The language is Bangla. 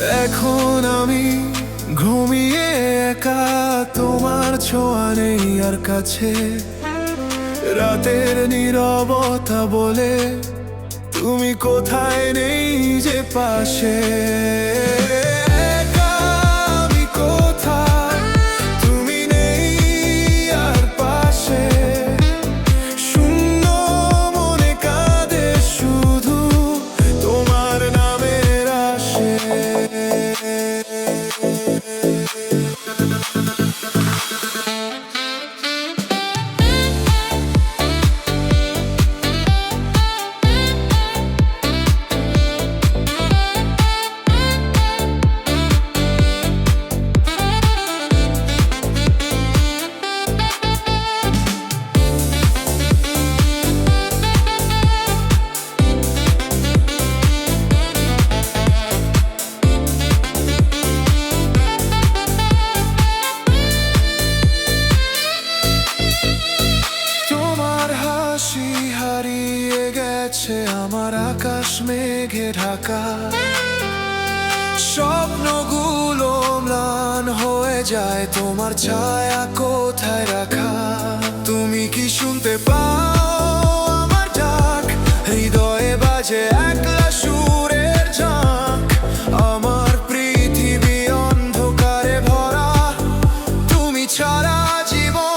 এখন আমি ঘুমিয়ে একা, তোমার ছোঁয়া নেই আর কাছে। রাতের নীরবতা বলে, তুমি কোথায় নেই যে পাশে? গেছে আমার আকাশ মেঘে ঢাকা স্বপ্নগুলো ম্লান হয়ে যায়, তোমার ছায়া কোথায় রাখা? তুমি কি শুনতে পাও আমার ডাক? হৃদয়ে বাজে একলা সুরের ঝাঁক। আমার পৃথিবী অন্ধকারে ভরা। তুমি ছাড়া জীবন